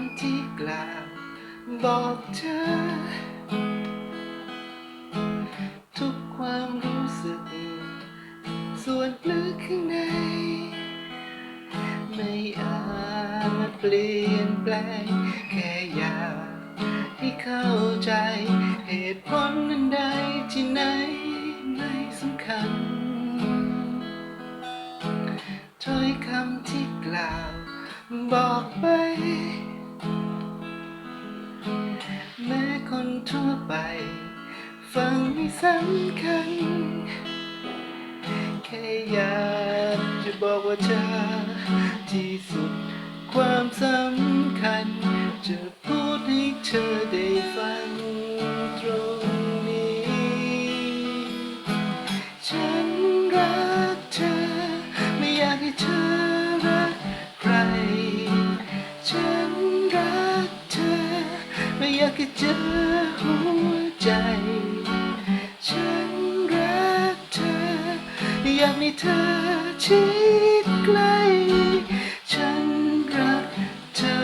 ำที่กล่าวบอกเธอ ทุกความรู้สึก ส่วนลึกข้างใน ไม่อาจเปลี่ยนแปลง แค่อยากให้เข้าใจ เหตุผลนั้นใดที่ไหนไม่สำคัญถ้อยคำที่กล่าว บอกไป ทั่วไป ฟังไม่สำคัญ แค่อยากจะบอกว่าเธอที่สุดความสำคัญจะพูด ไม่อยากให้เจอหัวใจ ฉันรักเธอ อยากมีเธอชิดใกล้ฉันรักเธอ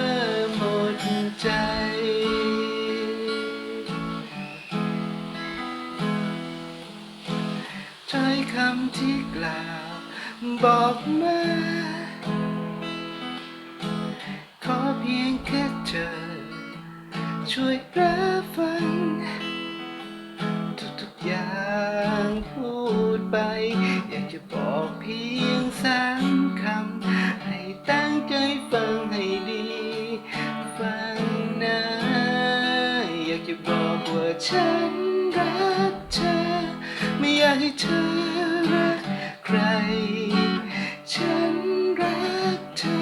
หมดใจ ถ้อยคำที่กล่าวบอกมา ช่วยรับฟัง ทุกๆอย่างพูดไป อยากจะบอกเพียงสามคำ ให้ตั้งใจฟังให้ดี ฟังนะ อยากจะบอกว่าฉันรักเธอ ไม่อยากให้เธอรักใคร ฉันรักเธอ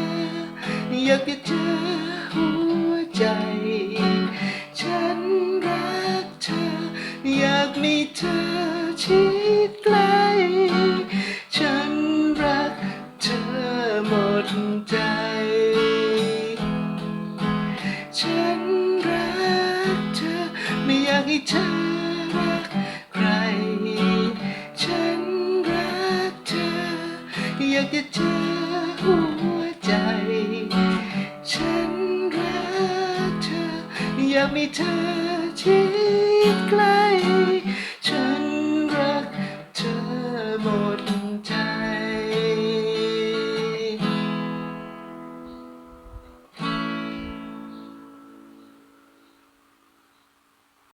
อยากจะเจอ มีเธอชิดใกล้ฉันรักเธอหมดใจ ฉันรักเธอไม่อยากให้เธอรักใคร ฉันรักเธอ อยากจะเจอหัวใจ ฉันรักเธอ อยากมีเธอ ชิดใกล้